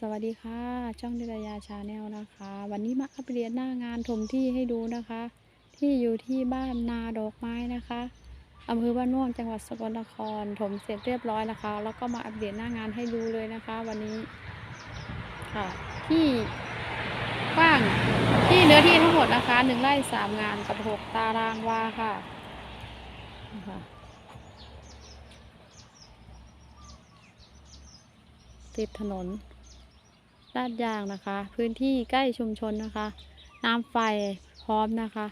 สวัสดีค่ะ ช่องนิตยาชาแนลนะคะ วันนี้มาอัปเดตหน้างานถมที่ให้ดูนะคะ ที่อยู่ที่บ้านนาดอกไม้นะคะอำเภอบ้านม่วงจังหวัดสกลนครถมเสร็จเรียบร้อยนะคะ แล้วก็มาอัปเดตหน้างานให้ดูเลยนะคะ วันนี้ค่ะที่กว้างที่เนื้อที่ทั้งหมดนะคะหนึ่งไร่สามงานกับหกตารางวาค่ะนะคะติดถนน ลาดยางนะคะ พื้นที่ใกล้ชุมชนนะคะ น้ำไฟพร้อมนะคะ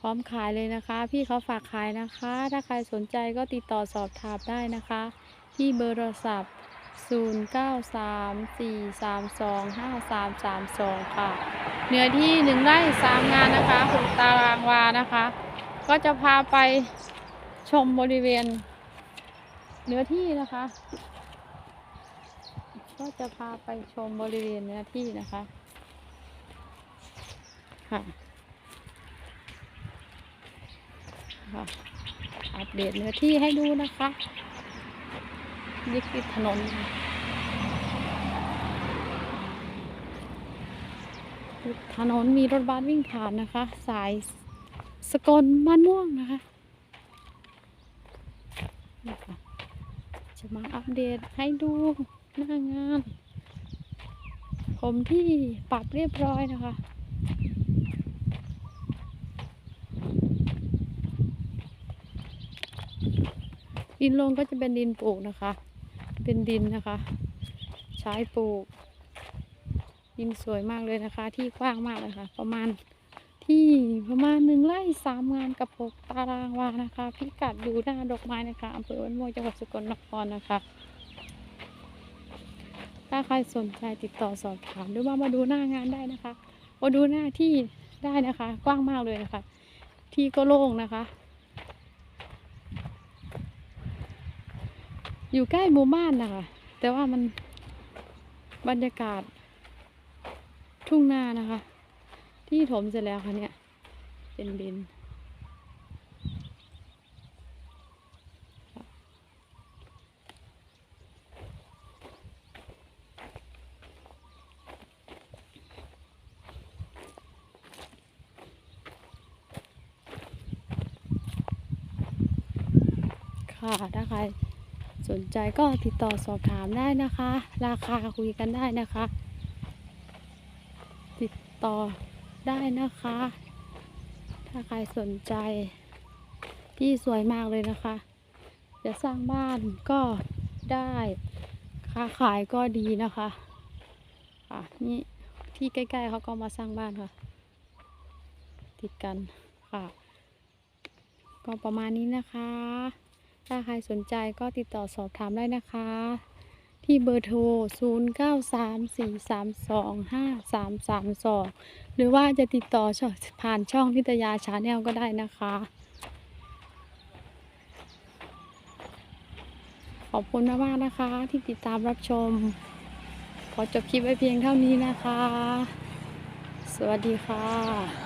พร้อมขายเลยนะคะ พี่เขาฝากขายนะคะ ถ้าใครสนใจก็ติดต่อสอบถามได้นะคะ ที่เบอร์โทรศัพท์ 0934325332 ค่ะ เนื้อที่หนึ่งไร่สามงานนะคะหกตารางวานะคะ ก็จะพาไปชมบริเวณเนื้อที่นะคะ ก็จะพาไปชมบริเวณเนื้อที่นะคะ ค่ะอัปเดตเนื้อที่ให้ดูนะคะนี่คือถนนถนนมีรถบัสวิ่งผ่านนะคะ สายสกลบ้านม่วงนะคะนะคะจะมาอัปเดตให้ดู หน้างาน ผมที่ปรับเรียบร้อยนะคะ ดินลงก็จะเป็นดินปลูกนะคะ เป็นดินนะคะ ใช้ปลูก ดินสวยมากเลยนะคะ ที่กว้างมากเลยค่ะ ประมาณที่ประมาณหนึ่งไร่สามงานกับหกตารางวานะคะ พิกัดอยู่หน้าดอกไม้นะคะอำเภอบ้านม่วงจังหวัดสกลนครนะคะ ถ้าใครสนใจติดต่อสอบถามหรือว่ามาดูหน้างานได้นะคะ มาดูหน้าที่ได้นะคะ กว้างมากเลยนะคะ ที่ก็โล่งนะคะ อยู่ใกล้หมู่บ้านนะคะ แต่ว่ามันบรรยากาศ ทุ่งนานะคะ ที่ถมเสร็จแล้วค่ะเนี่ยเป็นดิน ค่ะ ถ้าใครสนใจก็ติดต่อสอบถามได้นะคะ ราคาคุยกันได้นะคะ ติดต่อได้นะคะ ถ้าใครสนใจที่สวยมากเลยนะคะ จะสร้างบ้านก็ได้ค้าขายก็ดีนะคะค่ะนี่ที่ใกล้ๆเขาก็มาสร้างบ้านค่ะ ติดกันค่ะ ก็ประมาณนี้นะคะ ถ้าใครสนใจก็ติดต่อสอบถามได้นะคะ ที่เบอร์โทร 0934325332 หรือว่าจะติดต่อผ่านช่องนิตยาชาแนลก็ได้นะคะ ขอบคุณมากๆนะคะ ที่ติดตามรับชม ขอจบคลิปไว้เพียงเท่านี้นะคะ สวัสดีค่ะ